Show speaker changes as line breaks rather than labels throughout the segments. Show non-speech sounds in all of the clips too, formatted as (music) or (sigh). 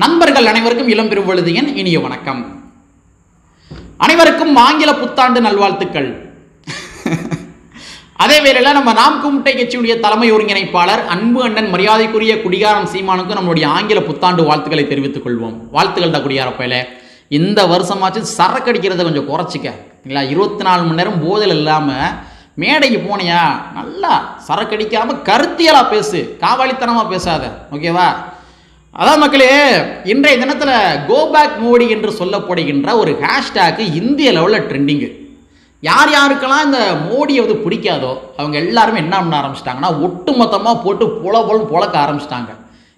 நண்பர்கள் அனைவருக்கும் இளம் பெருவழுதியின் இனிய வணக்கம். அனைவருக்கும் ஆங்கில புத்தாண்டு நல்வாழ்த்துக்கள். (laughs) அதே வேளையில் நம்ம நாம் குமுட்டை கட்சியுடைய தலைமை ஒருங்கிணைப்பாளர் அன்பு அண்ணன் மரியாதைக்குரிய குடிகாரம் சீமானுக்கு நம்மளுடைய ஆங்கில புத்தாண்டு வாழ்த்துக்களை தெரிவித்துக் கொள்வோம். வாழ்த்துக்கள் தான் குடியாரப்பையில இந்த வருஷமாச்சு சரக்கு அடிக்கிறத கொஞ்சம் குறைச்சிக்க. இல்லை இருபத்தி நாலு மணி நேரம் போதையில் இல்லாமல் மேடைக்கு போனியா? நல்லா சரக்கடிக்காமல் கருத்தியலாக பேசு. காவாலித்தனமாக பேசாத. ஓகேவா? அதான் மக்களே இன்றைய தினத்தில் கோபேக் மோடி என்று சொல்லப்படுகின்ற ஒரு ஹேஷ்டேக்கு இந்திய லெவலில் ட்ரெண்டிங்கு யார் யாருக்கெல்லாம் இந்த மோடியை வந்து பிடிக்காதோ அவங்க எல்லாருமே என்ன பண்ண ஆரம்பிச்சிட்டாங்கன்னா ஒட்டுமொத்தமாக போட்டு புல புல புழக்க ஆரம்பிச்சிட்டாங்க.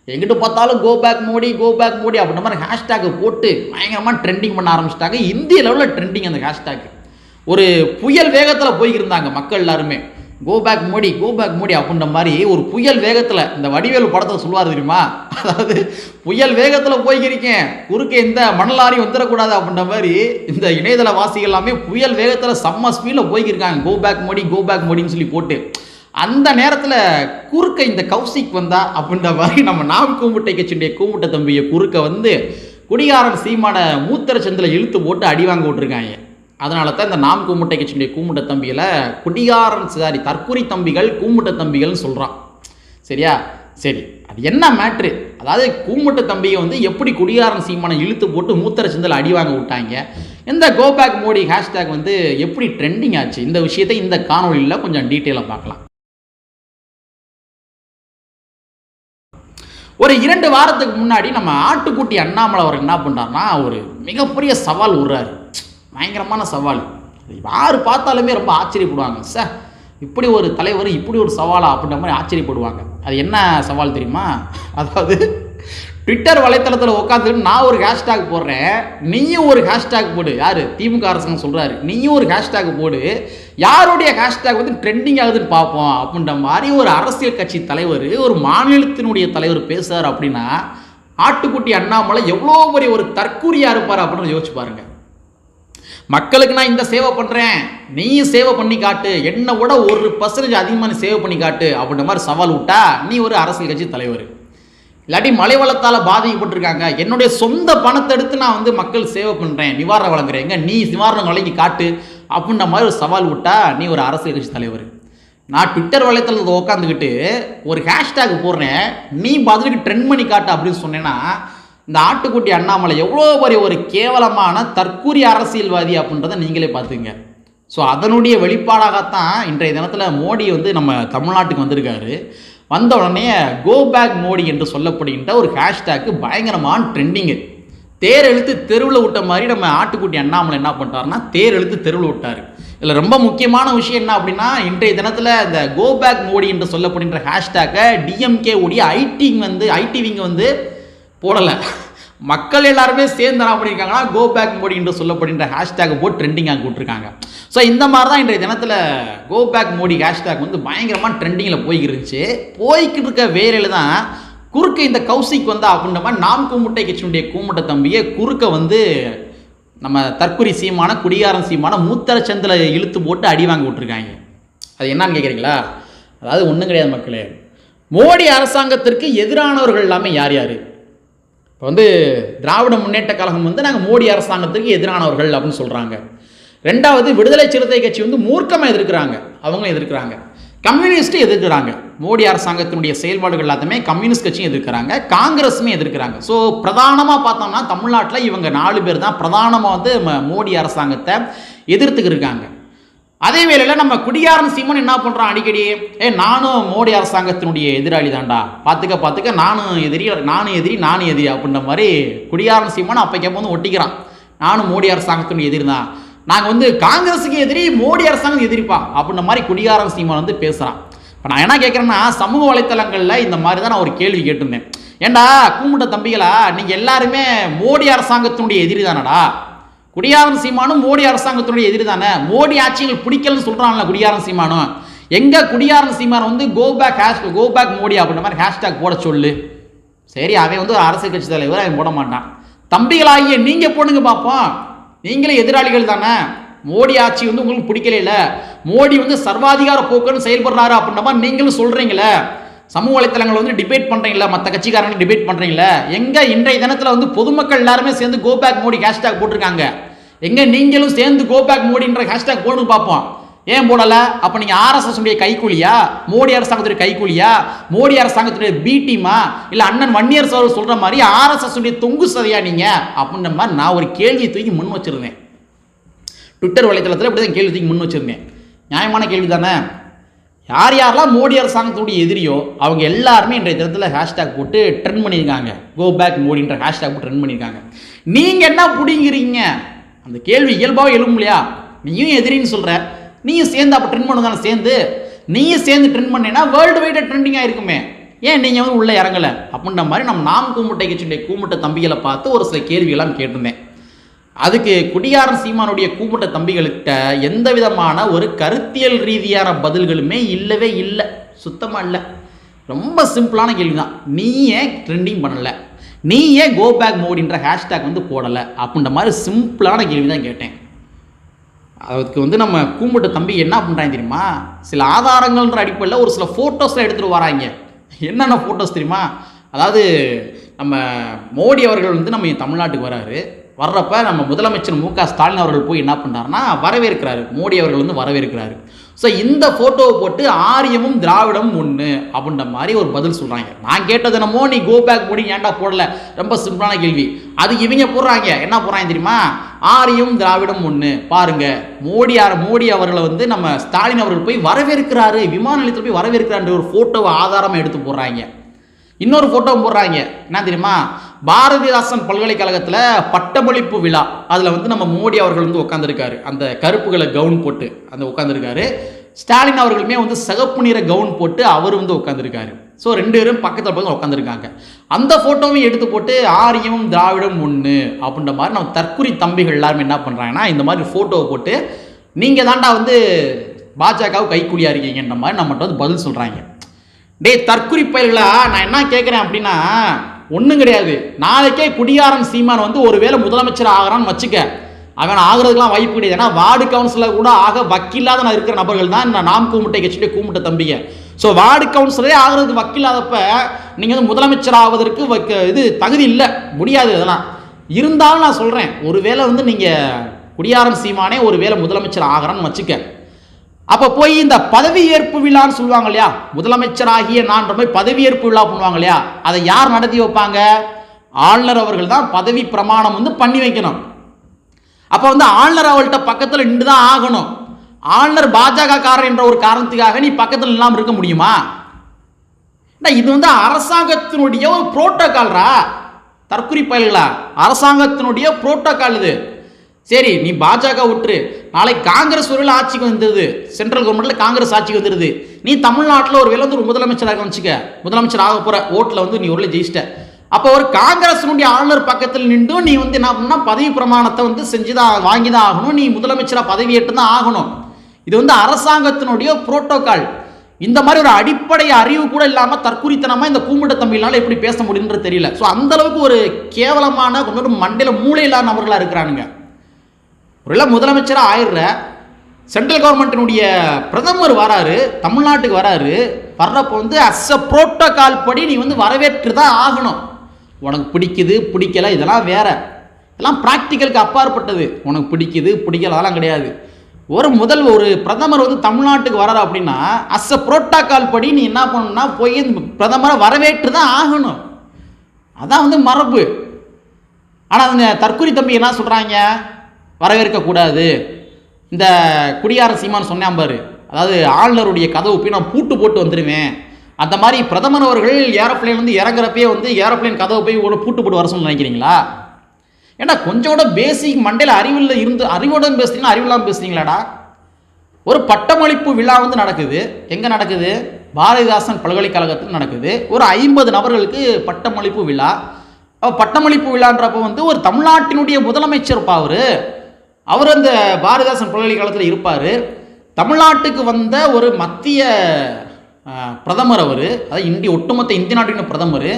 எங்கிட்டு பார்த்தாலும் கோபேக் மோடி கோபேக் மோடி அப்படின்ற மாதிரி ஹேஷ்டேக்கு போட்டு பயங்கரமாக ட்ரெண்டிங் பண்ண ஆரம்பிச்சிட்டாங்க. இந்திய லெவலில் ட்ரெண்டிங் அந்த ஹேஷ்டேக் ஒரு புயல் வேகத்தில் போய்க்கிருந்தாங்க மக்கள் எல்லாருமே. Go back Modi go back Modi அப்படின்ற மாதிரி ஒரு புயல் வேகத்தில் இந்த வடிவேலு படத்தை சொல்லுவார் தெரியுமா? அதாவது புயல் வேகத்தில் போய்க்கிருக்கேன் குறுக்கே இந்த மணலாரி வந்துடக்கூடாது அப்படின்ற மாதிரி இந்த இணையதள வாசிகள் எல்லாமே புயல் வேகத்தில் செம்ம ஸ்பீடில் போய்க்கிருக்காங்க. Go back Modi go back மோடின்னு சொல்லி போட்டு. அந்த நேரத்தில் குறுக்க இந்த கௌசிக் வந்தா அப்படின்ற மாதிரி நம்ம நாம் கூமுட்டை கட்சியுடைய கூமுட்டை தம்பியை குறுக்க வந்து குடிகாரன் சீமான மூத்தர சந்தில் இழுத்து போட்டு அடி வாங்க விட்டுருக்காங்க. அதனால தான் இந்த நாம் கூமுட்டை கட்சியுடைய கூமுட்ட தம்பியில் குடியாரன் சாரி தற்குறி தம்பிகள் கூமுட்ட தம்பிகள்னு சொல்கிறான் சரியா? சரி. அது என்ன மேட்ரு அதாவது கூமுட்ட தம்பியை வந்து எப்படி குடிகாரன் சீமானை இழுத்து போட்டு மூத்தர சிந்தல் அடி வாங்க விட்டாங்க? இந்த கோபேக் மோடி ஹேஷ்டேக் வந்து எப்படி ட்ரெண்டிங் ஆச்சு? இந்த விஷயத்தை இந்த காணொலியில் கொஞ்சம் டீட்டெயிலாக பார்க்கலாம். ஒரு இரண்டு வாரத்துக்கு முன்னாடி நம்ம ஆட்டுக்குட்டி அண்ணாமலை அவர் என்ன பண்ணுறாருன்னா ஒரு மிகப்பெரிய சவால் விடுறாரு பயங்கரமான சவால். யார் பார்த்தாலுமே ரொம்ப ஆச்சரியப்படுவாங்க. சார் இப்படி ஒரு தலைவர் இப்படி ஒரு சவாலா அப்படின்ற மாதிரி ஆச்சரியப்படுவாங்க. அது என்ன சவால் தெரியுமா? அதாவது ட்விட்டர் வலைத்தளத்தில் உட்காந்துட்டு நான் ஒரு ஹேஷ்டேக் போடுறேன் நீயும் ஒரு ஹேஷ்டேக் போடு. யார்? திமுக அரசாங்கம் சொல்கிறாரு நீயும் ஒரு ஹேஷ்டேக் போடு. யாருடைய ஹேஷ்டேக் வந்து ட்ரெண்டிங் ஆகுதுன்னு பார்ப்போம் அப்படின்ற மாதிரி ஒரு அரசியல் கட்சி தலைவர் ஒரு மாநிலத்தினுடைய தலைவர் பேசுகிறார் அப்படின்னா ஆட்டுக்குட்டி அண்ணாமலை எவ்வளோ பெரிய ஒரு தற்கூரியாக இருப்பார் அப்படின்னு யோசிச்சு பாருங்கள் மக்களுக்கு நான் இந்த சேவை பண்ணுறேன் நீயும் சேவை பண்ணி காட்டு. என்னை விட ஒரு பர்சன்டேஜ் அதிகமாக நீ சேவை பண்ணி காட்டு அப்படின்ற மாதிரி சவால் விட்டா நீ ஒரு அரசியல் கட்சி தலைவர். இல்லாட்டி மழை வளத்தால் பாதிக்கப்பட்டிருக்காங்க. என்னுடைய சொந்த பணத்தை எடுத்து நான் வந்து மக்கள் சேவை பண்ணுறேன் நிவாரணம் வழங்குறேங்க. நீ நிவாரணம் வழங்கி காட்டு அப்படின்ற மாதிரி ஒரு சவால் விட்டா நீ ஒரு அரசியல் கட்சி தலைவர். நான் ட்விட்டர் வலைத்தளத்தில் உட்காந்துக்கிட்டு ஒரு ஹேஷ்டேக் போடுறேன். நீ பதிலுக்கு ட்ரெண்ட் பண்ணி காட்டு அப்படின்னு சொன்னேன்னா இந்த ஆட்டுக்குட்டி அண்ணாமலை எவ்வளோ பெரிய ஒரு கேவலமான தற்கூரிய அரசியல்வாதி அப்படின்றத நீங்களே பார்த்துங்க ஸோ அதனுடைய வெளிப்பாடாகத்தான் இன்றைய தினத்தில் மோடி வந்து நம்ம தமிழ்நாட்டுக்கு வந்திருக்காரு. வந்த உடனே கோ பேக் மோடி என்று சொல்லப்படுகின்ற ஒரு ஹேஷ்டேக்கு பயங்கரமான ட்ரெண்டிங்கு தேர் எழுத்து தெருவில் விட்ட மாதிரி நம்ம ஆட்டுக்குட்டி அண்ணாமலை என்ன பண்ணிட்டாருன்னா தேர் எழுத்து தெருவில் விட்டார். இதில் ரொம்ப முக்கியமான விஷயம் என்ன அப்படின்னா இன்றைய தினத்தில் இந்த கோ பேக் மோடி என்று சொல்லப்படுகின்ற ஹேஷ்டேக்கை டிஎம்கே உடைய ஐடி வந்து ஐடி விங்க வந்து போடலை. மக்கள் எல்லாருமே சேர்ந்து என்ன பண்ணியிருக்காங்கன்னா கோ பேக் மோடி என்று சொல்லப்படுகின்ற ஹேஷ்டேக் போட்டு ட்ரெண்டிங் ஆகி விட்டுருக்காங்க ஸோ இந்த மாதிரி தான் இன்றைய தினத்தில் கோ பேக் மோடி ஹேஷ்டேக் வந்து பயங்கரமாக ட்ரெண்டிங்கில் போய்கிட்டு இருந்துச்சு. போய்கிட்டு இருக்க வேலையில் தான் குறுக்க இந்த கௌசிக் வந்தா அப்படின்ற மாதிரி நாம் கூமுட்டை கட்சியினுடைய கூமுட்டை தம்பியை குறுக்க வந்து நம்ம தற்குறி சீமான குடியாரம் சீமான மூத்தர சந்தில் இழுத்து போட்டு அடி வாங்கி விட்டுருக்காங்க. அது என்னன்னு கேட்குறீங்களா அதாவது ஒன்றும் கிடையாது மக்களே. மோடி அரசாங்கத்திற்கு எதிரானவர்கள் எல்லாமே யார் யார்? இப்போ வந்து திராவிட முன்னேற்ற கழகம் வந்து நாங்கள் மோடி அரசாங்கத்துக்கு எதிரானவர்கள் அப்படின்னு சொல்கிறாங்க ரெண்டாவது விடுதலை சிறுத்தை கட்சி வந்து மூர்க்கமாக எதிர்க்கிறாங்க. அவங்களும் எதிர்க்கிறாங்க. கம்யூனிஸ்ட்டும் எதிர்க்கிறாங்க. மோடி அரசாங்கத்தினுடைய செயல்பாடுகள் எல்லாத்தையுமே கம்யூனிஸ்ட் கட்சியும் எதிர்க்கிறாங்க. காங்கிரஸுமே எதிர்க்கிறாங்க. ஸோ பிரதானமாக பார்த்தோம்னா தமிழ்நாட்டில் இவங்க நாலு பேர் தான் பிரதானமாக வந்து மோடி அரசாங்கத்தை எதிர்த்துக்கிருக்காங்க அதே வேளையில் நம்ம குடியாரன் சீமன் என்ன பண்ணுறான் அடிக்கடி? ஏ நானும் மோடி அரசாங்கத்தினுடைய எதிராளி தான்டா. பார்த்துக்க பார்த்துக்க நானும் எதிரி நானும் எதிரி நானும் எதிரி அப்படின்ற மாதிரி குடியாரன் சீமன் அப்போ வந்து ஒட்டிக்கிறான். நானும் மோடி அரசாங்கத்தினுடைய எதிரி தான். நாங்கள் வந்து காங்கிரஸுக்கு எதிரி மோடி அரசாங்கம் எதிரிப்பா அப்படின்ற மாதிரி குடியாரன் சீமான் வந்து பேசுகிறான் இப்போ நான் என்ன கேட்குறேன்னா சமூக வலைத்தளங்களில் இந்த மாதிரி தான் நான் ஒரு கேள்வி கேட்டிருந்தேன். ஏண்டா கூமுட்ட தம்பிகளா நீங்கள் எல்லாருமே மோடி அரசாங்கத்தினுடைய எதிரி தானடா? குடியாரன் சீமானும் மோடி அரசாங்கத்தினுடைய எதிரி தானே? மோடி ஆட்சிகள் பிடிக்கலன்னு சொல்கிறான்ல குடியாரன் சீமானும். எங்கே குடியாரன் சீமான் வந்து go back hash go back Modi அப்படின்ற மாதிரி ஹேஷ்டேக் போட சொல்லு. சரி அவன் வந்து ஒரு அரசியல் கட்சி தலைவர் அவன் போட மாட்டான். தம்பிகளாகிய நீங்கள் போடுங்க பார்ப்போம் நீங்களே எதிராளிகள் தானே. மோடி ஆட்சி வந்து உங்களுக்கு பிடிக்கல இல்லை. மோடி வந்து சர்வாதிகார போக்குன்னு செயல்படுறாரு அப்படின்ற மாதிரி நீங்களும் சொல்கிறீங்களே சமூக வலைத்தளங்கள் வந்து டிபேட் பண்ணுறீங்களா மற்ற கட்சிக்காரங்க டிபேட் பண்ணுறீங்களா எங்கே இன்றைய தினத்தில் வந்து பொதுமக்கள் எல்லாருமே சேர்ந்து கோபேக் மோடி ஹேஷ்டாக் போட்டிருக்காங்க. எங்கே நீங்களும் சேர்ந்து கோ பேக் மோடின்ற ஹேஷ்டாக் போடுன்னு பார்ப்போம். ஏன் போடலை? அப்போ நீங்கள் ஆர்எஸ்எஸ் உடைய கைக்கூலியா? மோடி அரசாங்கத்துடைய கைக்கூலியா? மோடி அரசாங்கத்துடைய பி டீமா இல்லை அண்ணன் வன்னியர் சார் சொல்கிற மாதிரி ஆர்எஸ்எஸ் உடைய தொங்கு சதையா நீங்கள் அப்படின்ற மாதிரி நான் ஒரு கேள்வியை தூக்கி முன் வச்சிருந்தேன். ட்விட்டர் வலைத்தளத்தில் இப்படி தான் கேள்வி தூக்கி முன் வச்சிருந்தேன். நியாயமான கேள்வி தானே யார் யாரெல்லாம் மோடி அரசாங்கத்துடைய எதிரியோ அவங்க எல்லாருமே இன்றைய தினத்தில் ஹேஷ்டேக் போட்டு ட்ரெண்ட் பண்ணியிருக்காங்க. கோ பேக் மோடின்ற ஹேஷ்டேக் போட்டு ட்ரெண்ட் பண்ணியிருக்காங்க. நீங்கள் என்ன பிடிங்கிறீங்க அந்த கேள்வி இயல்பாக எழும் இல்லையா? நீயும் எதிரின்னு சொல்கிற நீயும் சேர்ந்து அப்போ ட்ரெண்ட் பண்ண தானே சேர்ந்து. நீயும் சேர்ந்து ட்ரெண்ட் பண்ணீங்கன்னா வேர்ல்டு வைடாக ட்ரெண்டிங்காக இருக்குமே ஏன் நீங்கள் வந்து உள்ளே இறங்கலை? அப்படின்ற மாதிரி நம்ம நாம் கூமுட்டை கட்சியுடைய கூமுட்ட தம்பிகளை பார்த்து ஒரு சில கேள்வியெல்லாம் கேட்டிருந்தேன். அதுக்கு குடியாரன் சீமானுடைய கூமுட்ட தம்பிகள்கிட்ட எந்த விதமான ஒரு கருத்தியல் ரீதியான பதில்களுமே இல்லவே இல்லை. சுத்தமாக இல்லை. ரொம்ப சிம்பிளான கேள்வி தான் நீ ஏன் ட்ரெண்டிங் பண்ணலை? நீ ஏன் கோ பேக் மோடின்ற ஹேஷ்டேக் வந்து போடலை அப்படின்ற மாதிரி சிம்பிளான கேள்வி தான் கேட்டேன். அதுக்கு வந்து நம்ம கூம்பிட்ட தம்பி என்ன பண்ணுறாங்க தெரியுமா? சில ஆதாரங்கள்ன்ற அடிப்படையில் ஒரு சில ஃபோட்டோஸ்லாம் எடுத்துகிட்டு வராங்க. என்னென்ன ஃபோட்டோஸ் தெரியுமா? அதாவது நம்ம மோடி அவர்கள் வந்து நம்ம தமிழ்நாட்டுக்கு வராரு. வர்றப்ப நம்ம முதலமைச்சர் மு க ஸ்டாலின் அவர்கள் போய் என்ன பண்ணுறாருன்னா வரவேற்கிறாரு. மோடி அவர்கள் வந்து வரவேற்கிறாரு. ஸோ இந்த ஃபோட்டோவை போட்டு ஆரியமும் திராவிடமும் ஒன்று அப்படின்ற மாதிரி ஒரு பதில் சொல்கிறாங்க நான் கேட்டது என்னமோ நீ கோ பேக் போடி ஏன்டா போடல? ரொம்ப சிம்பிளான கேள்வி. அது இவங்க போடுறாங்க. என்ன போடுறாங்க தெரியுமா? ஆரியம் திராவிடம் ஒன்று பாருங்க மோடி ஆர் மோடி அவர்களை வந்து நம்ம ஸ்டாலின் அவர்கள் போய் வரவேற்கிறாரு. விமான நிலையத்தில் போய் வரவேற்கிறான்ற ஒரு ஃபோட்டோவை ஆதாரமாக எடுத்து போடுறாங்க. இன்னொரு ஃபோட்டோவும் போடுறாங்க. என்ன தெரியுமா? பாரதிதாசன் பல்கலைக்கழகத்தில் பட்டமளிப்பு விழா. அதில் வந்து நம்ம மோடி அவர்கள் வந்து உட்காந்துருக்காரு அந்த கருப்புகளை கவுன் போட்டு அந்த உட்காந்துருக்காரு ஸ்டாலின் அவர்களுமே வந்து சிகப்பு நிற கவுன் போட்டு அவர் வந்து உட்காந்துருக்காரு ஸோ ரெண்டு பேரும் பக்கத்தில் பக்கத்தில் உட்காந்துருக்காங்க அந்த ஃபோட்டோவையும் எடுத்து போட்டு ஆரியமும் திராவிடம் ஒன்று அப்படின்ற மாதிரி நம்ம தற்குறி தம்பிகள் எல்லாருமே என்ன பண்ணுறாங்கன்னா இந்த மாதிரி ஃபோட்டோவை போட்டு நீங்கள் தாண்டா வந்து பாஜகவுக்கு கைக்கூலியாக இருக்கீங்கன்ற மாதிரி நம்மகிட்ட வந்து பதில் சொல்கிறாங்க டேய் தற்குறி பயிர்களா நான் என்ன கேட்குறேன் அப்படின்னா ஒன்றும் கிடையாது. நாளைக்கே குடியாரன் சீமான் வந்து ஒருவேளை முதலமைச்சர் ஆகிறான்னு வச்சுக்க. அவன் ஆகிறதுக்கெலாம் வாய்ப்பு கிடையாது. ஏன்னா வார்டு கவுன்சிலர் கூட ஆக வக்கில்லாத நான் இருக்கிற நபர்கள் தான். இந்த நாம் கூமுட்டை கட்சியுடைய கூமுட்டை தம்பிங்க. ஸோ வார்டு கவுன்சிலரே ஆகிறதுக்கு வக்கில்லாதப்ப நீங்கள் வந்து முதலமைச்சர் ஆவதற்கு வக்க இது தகுதி இல்லை. முடியாது இதெல்லாம் இருந்தாலும் நான் சொல்கிறேன் ஒருவேளை வந்து நீங்கள் குடியாரன் சீமானே ஒருவேளை முதலமைச்சர் ஆகிறான்னு வச்சுக்க. அப்போ போய் இந்த பதவியேற்பு விழான்னு சொல்லுவாங்க இல்லையா? முதலமைச்சராகிய நான் போய் பதவியேற்பு விழா பண்ணுவாங்க இல்லையா? அதை யார் நடத்தி வைப்பாங்க? ஆளுநர் அவர்கள் தான் பதவி பிரமாணம் வந்து பண்ணி வைக்கணும். அப்போ வந்து ஆளுநர் அவள்கிட்ட பக்கத்தில் நின்று தான் ஆகணும். ஆளுநர் பாஜக காரர் என்ற ஒரு காரணத்துக்காக நீ பக்கத்தில் இல்லாமல் இருக்க முடியுமா? இது வந்து அரசாங்கத்தினுடைய ஒரு புரோட்டோகால்ரா தற்குறி பயல்களா? அரசாங்கத்தினுடைய புரோட்டோகால் இது. சரி நீ பாஜக விட்டுரு. நாளைக்கு காங்கிரஸ் ஒருவேளை ஆட்சிக்கு வந்துடுது சென்ட்ரல் கவர்மெண்ட்ல காங்கிரஸ் ஆட்சிக்கு வந்துடுது நீ தமிழ்நாட்டில் ஒரு வேலை வந்து ஒரு முதலமைச்சராக வச்சுக்க முதலமைச்சர் ஆக போற ஓட்டில் வந்து நீ ஒரு ஜெயிச்சிட்ட. அப்போ ஒரு காங்கிரஸினுடைய ஆளுநர் பக்கத்தில் நின்றும் நீ வந்து என்ன பண்ணா பதவி பிரமாணத்தை வந்து செஞ்சு தான் வாங்கி தான் ஆகணும். நீ முதலமைச்சராக பதவியேற்று தான் ஆகணும். இது வந்து அரசாங்கத்தினுடைய புரோட்டோகால் இந்த மாதிரி ஒரு அடிப்படை அறிவு கூட இல்லாமல் தற்குறித்தனமாக இந்த கூமுட்ட தம்பினால எப்படி பேச முடியுன்றது தெரியல. ஸோ அந்தளவுக்கு ஒரு கேவலமான கொஞ்சம் மண்டையில் மூளையில்லாத நபர்களாக இருக்கிறானுங்க. ஒருவேளை முதலமைச்சராக ஆயிடுற. சென்ட்ரல் கவர்மெண்ட்டினுடைய பிரதமர் வராரு தமிழ்நாட்டுக்கு வராரு. வர்றப்போ வந்து அஸ் அ புரோட்டோகால் படி நீ வந்து வரவேற்று தான் ஆகணும். உனக்கு பிடிக்குது பிடிக்கல இதெல்லாம் வேற. இதெல்லாம் ப்ராக்டிக்கலுக்கு அப்பாற்பட்டது. உனக்கு பிடிக்குது பிடிக்கல அதெல்லாம் கிடையாது. ஒரு முதல் ஒரு பிரதமர் வந்து தமிழ்நாட்டுக்கு வராரு அப்படின்னா அஸ் அ புரோட்டோகால் படி நீ என்ன பண்ணணும்னா போய் பிரதமரை வரவேற்று தான் ஆகணும். அதான் வந்து மரபு. ஆனால் அந்த தற்கொலை தம்பி என்ன சொல்கிறாங்க வரவேற்கக்கூடாது. இந்த குடியார சீமான் சொன்னேன் பாரு. அதாவது ஆளுநருடைய கதவு போய் நான் பூட்டு போட்டு வந்துடுவேன் அந்த மாதிரி பிரதமர் அவர்கள் ஏரோப்ளைன் வந்து இறங்குறப்பே வந்து ஏரோப்ளேன் கதவை போய் ஒரு பூட்டு போட்டு வர சொல்லி நினைக்கிறீங்களா? ஏன்னா கொஞ்சோட பேசிக் மண்டையில் அறிவில் இருந்து அறிவுடன் பேசுறீங்களா? அறிவில்லாமல் பேசுறீங்களாடா? ஒரு பட்டமளிப்பு விழா வந்து நடக்குது. எங்கே நடக்குது? பாரதிதாசன் பல்கலைக்கழகத்தில் நடக்குது. ஒரு ஐம்பது நபர்களுக்கு பட்டமளிப்பு விழா. பட்டமளிப்பு விழான்றப்போ வந்து ஒரு தமிழ்நாட்டினுடைய முதலமைச்சர் அவர். அவர் அந்த பாரதிதாசன் பல்கலைக்கழகத்தில் இருப்பார். தமிழ்நாட்டுக்கு வந்த ஒரு மத்திய பிரதமர் அவர். அதாவது இந்திய ஒட்டுமொத்த இந்திய நாட்டின் பிரதமர்.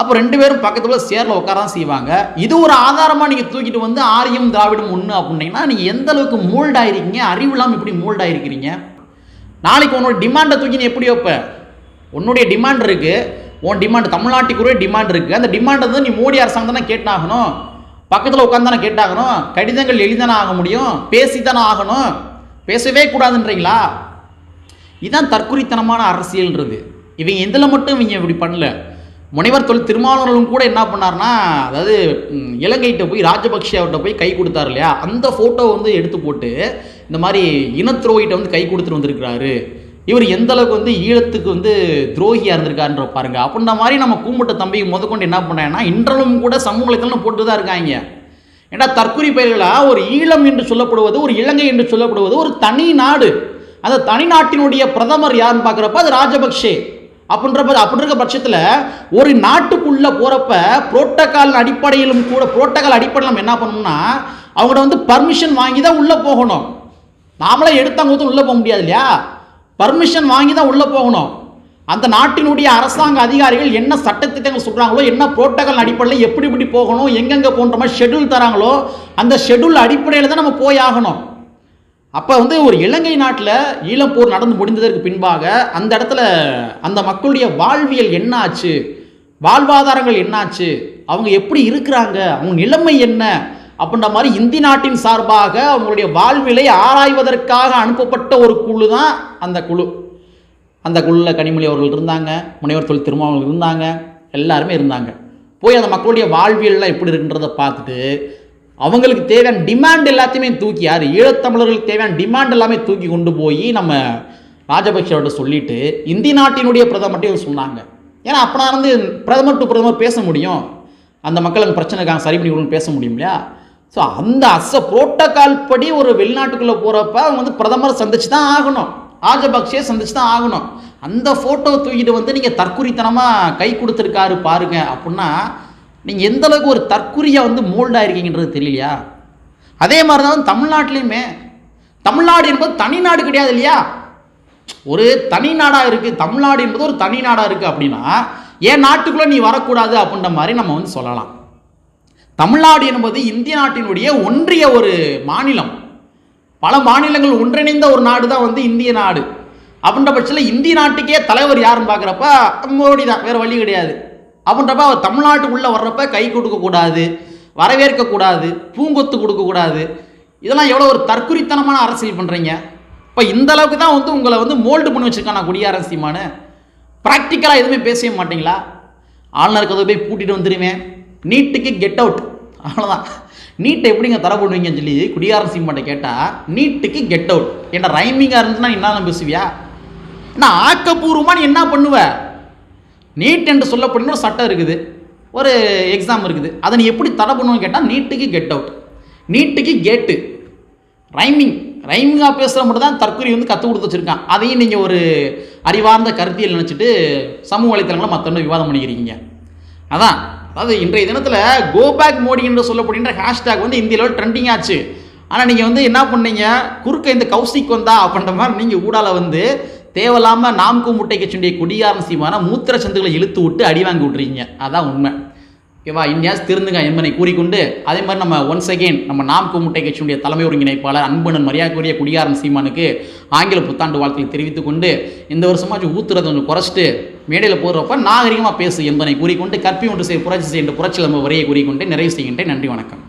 அப்போ ரெண்டு பேரும் பக்கத்தில் சேரில் உட்கார தான் செய்வாங்க. இது ஒரு ஆதாரமாக நீங்கள் தூக்கிட்டு வந்து ஆரியம் திராவிடம் ஒன்று அப்படின்னீங்கன்னா நீங்கள் எந்த அளவுக்கு மூல்ட் ஆயிருக்கீங்க? அறிவு இல்லாமல் இப்படி மூல்ட் ஆயிருக்கிறீங்க? நாளைக்கு உன்னோட டிமாண்டை தூக்கி நீ எப்படி வைப்ப? உன்னுடைய டிமாண்ட் இருக்குது உன் டிமாண்ட் தமிழ்நாட்டுக்குரிய டிமாண்ட் இருக்குது அந்த டிமாண்டை வந்து நீ மோடி அரசாங்கம் தானே கேட்டாகணும்? பக்கத்தில் உட்காந்து தானே கேட்டாகணும் கடிதங்கள் எழுதிதானே ஆக முடியும் பேசி தானே ஆகணும் பேசவே கூடாதுன்றீங்களா? இதுதான் தற்குறித்தனமான அரசியல்ன்றது. இவங்க எதில் மட்டும் இவங்க இப்படி பண்ணல. முனைவர் தொழில் திருமாவளவர்களும் கூட என்ன பண்ணார்னா அதாவது இலங்கைகிட்ட போய் ராஜபக்ஷ அவர்கிட்ட போய் கை கொடுத்தாரு இல்லையா? அந்த ஃபோட்டோ வந்து எடுத்து போட்டு இந்த மாதிரி இனத்துரோகிட்ட வந்து கை கொடுத்துட்டு வந்திருக்கிறாரு. இவர் எந்த அளவுக்கு வந்து ஈழத்துக்கு வந்து துரோகியாக இருந்திருக்காருன்ற பாருங்க. அப்படின்ற மாதிரி நம்ம கூம்பிட்ட தம்பி முதற்கொண்டு என்ன பண்ணேன்னா இன்றலும் கூட சமூக வலைத்தளம் போட்டு தான் இருக்காங்க. ஏன்னா தற்கொலை பயிர்களாக ஒரு ஈழம் என்று சொல்லப்படுவது ஒரு இலங்கை என்று சொல்லப்படுவது ஒரு தனி நாடு. அந்த தனி நாட்டினுடைய பிரதமர் யாருன்னு பார்க்குறப்ப அது ராஜபக்ஷே. அப்படின்ற அப்படி இருக்க பட்சத்தில் ஒரு நாட்டுக்குள்ளே போகிறப்ப புரோட்டோக்கால் அடிப்படையிலும் கூட புரோட்டோக்கால் அடிப்படையில் நம்ம என்ன பண்ணணும்னா அவங்கள்ட்ட வந்து பர்மிஷன் வாங்கி தான் உள்ளே போகணும். நாமளே எடுத்தாங்க உள்ளே போக முடியாது இல்லையா? பர்மிஷன் வாங்கி தான் உள்ளே போகணும். அந்த நாட்டினுடைய அரசாங்க அதிகாரிகள் என்ன சட்டத்திட்டங்கள் சொல்கிறாங்களோ என்ன புரோட்டோக்கால் அடிப்படையில் எப்படி இப்படி போகணும் எங்கெங்கே போன்ற மாதிரி ஷெட்யூல் தராங்களோ அந்த ஷெட்யூல் அடிப்படையில் தான் நம்ம போய் ஆகணும். அப்போ வந்து ஒரு இலங்கை நாட்டில் ஈழப்போர் நடந்து முடிந்ததற்கு பின்பாக அந்த இடத்துல அந்த மக்களுடைய வாழ்வியல் என்ன ஆச்சு வாழ்வாதாரங்கள் என்னாச்சு? அவங்க எப்படி இருக்கிறாங்க? அவங்க நிலைமை என்ன? அப்படின்ற மாதிரி இந்தி நாட்டின் சார்பாக அவங்களுடைய வாழ்விலை ஆராய்வதற்காக அனுப்பப்பட்ட ஒரு குழு தான் அந்த குழு. அந்த குழுவில் கனிமொழி அவர்கள் இருந்தாங்க முனைவர் தொழில் திருமாவர்கள் இருந்தாங்க எல்லாருமே இருந்தாங்க. போய் அந்த மக்களுடைய வாழ்வியல்லாம் எப்படி இருக்குன்றதை பார்த்துட்டு அவங்களுக்கு தேவையான டிமாண்ட் எல்லாத்தையுமே தூக்கி யார் ஈழத்தமிழர்களுக்கு தேவையான டிமாண்ட் எல்லாமே தூக்கி கொண்டு போய் நம்ம ராஜபக்ஷோட சொல்லிட்டு இந்தி நாட்டினுடைய பிரதமர்கிட்டையும் சொன்னாங்க. ஏன்னா அப்போனா வந்து பிரதமர் டு பிரதமர் பேச முடியும். அந்த மக்களுக்கு பிரச்சனைக்காக சரி பண்ணி கொடுன்னு பேச முடியும் இல்லையா? ஸோ அந்த அச புரோட்டோக்கால் படி ஒரு வெளிநாட்டுக்குள்ளே போகிறப்ப அவங்க வந்து பிரதமரை சந்திச்சு தான் ஆகணும். ராஜபக்சே சந்திச்சு தான் ஆகணும். அந்த ஃபோட்டோ தூக்கிட்டு வந்து நீங்கள் தற்குறித்தனமாக கை கொடுத்துருக்காரு பாருங்க அப்படின்னா நீங்கள் எந்த அளவுக்கு ஒரு தற்குறியாக வந்து மோல்டாக இருக்கீங்கன்றது தெரியலையா? அதே மாதிரி தான் தமிழ்நாட்டிலையுமே. தமிழ்நாடு என்பது தனி நாடு கிடையாது இல்லையா? ஒரு தனி நாடாக இருக்குது தமிழ்நாடு என்பது ஒரு தனி நாடாக இருக்குது அப்படின்னா ஏன் நாட்டுக்குள்ளே நீ வரக்கூடாது அப்படின்ற மாதிரி நம்ம வந்து சொல்லலாம். தமிழ்நாடு என்பது இந்திய நாட்டினுடைய ஒன்றிய ஒரு மாநிலம். பல மாநிலங்கள் ஒன்றிணைந்த ஒரு நாடு தான் வந்து இந்திய நாடு. அப்படின்ற பட்சத்தில் இந்திய நாட்டுக்கே தலைவர் யாருன்னு பார்க்குறப்ப மோடி தான் வேறு வழி கிடையாது. அப்படின்றப்ப அவர் தமிழ்நாட்டுக்குள்ளே வர்றப்ப கை கொடுக்கக்கூடாது வரவேற்கக்கூடாது பூங்கொத்து கொடுக்கக்கூடாது இதெல்லாம் எவ்வளோ ஒரு தற்குறித்தனமான அரசியல் பண்ணுறீங்க இப்போ இந்த அளவுக்கு தான் வந்து உங்களை வந்து மோல்டு பண்ணி வச்சுருக்கான் நான் குடியாரன் ப்ராக்டிக்கலாக எதுவுமே பேசவே மாட்டீங்களா? ஆளுநர் கதை போய் கூட்டிகிட்டு வந்துடுவேன் நீட்டுக்கு கெட் அவுட் அவ்வளோதான் நீட்டை எப்படிங்க தர பண்ணுவீங்கன்னு சொல்லி குடியாரன் சீமாட்டை கேட்டால் நீட்டுக்கு கெட் அவுட் என்ன ரைமிங்காக இருந்துச்சுன்னா என்ன பேசுவியா? நான் ஆக்கப்பூர்வமாக நீ என்ன பண்ணுவ? நீட் என்று சொல்லப்படுற ஒரு சட்டம் இருக்குது. ஒரு எக்ஸாம் இருக்குது. அதை நீ எப்படி தடை பண்ணுவேன்னு கேட்டால் நீட்டுக்கு கெட் அவுட் நீட்டுக்கு கேட்டு ரைமிங் ரைமிங்காக பேசுகிற மட்டும் தான் தற்கொலை வந்து கற்றுக் கொடுத்து வச்சுருக்கான். அதையும் நீங்கள் ஒரு அறிவார்ந்த கருத்தியல் நினச்சிட்டு சமூக வலைத்தளங்களை மற்றவங்க விவாதம் பண்ணிக்கிறீங்க. அதான். அதாவது இன்றைய தினத்தில் கோபேக் மோடி என்று சொல்லப்படுகின்ற ஹேஷ்டேக் வந்து இந்தியாவில் ட்ரெண்டிங் ஆச்சு. ஆனால் நீங்கள் வந்து என்ன பண்ணீங்க? குறுக்க இந்த கௌசிக் வந்தா அப்படின்ற மாதிரி நீங்கள் ஊடால வந்து தேவையில்லாமல் நாம்கு முட்டை கட்சியுடைய குடியாரம் சீமான மூத்திர சந்துகளை இழுத்து விட்டு அடி வாங்கி விட்றீங்க அதான் உண்மை. ஓகேவா? இந்தியாஸ் திருந்துங்க என்பதை கூறிக்கொண்டு அதே மாதிரி நம்ம ஒன்ஸ் அகெயின் நம்ம நாம் கூமுட்டை கட்சியுடைய தலைமை ஒருங்கிணைப்பாளர் அன்பனன் மரியாதைக்குரிய குடியாரன் சீமானுக்கு ஆங்கில புத்தாண்டு வாழ்க்கையை தெரிவித்துக்கொண்டு இந்த வருஷமாச்சும் ஊத்துறதை கொஞ்சம் குறைச்சிட்டு மேடையில் போடுறப்ப நாகரிகமாக பேசு என்பதை கூறிக்கொண்டு கற்பி ஒன்று செய்ய புரட்சி செய்கின்ற புரட்சி நம்ம வரையை கூறிக்கொண்டு நிறைவு செய்கின்றேன். நன்றி வணக்கம்.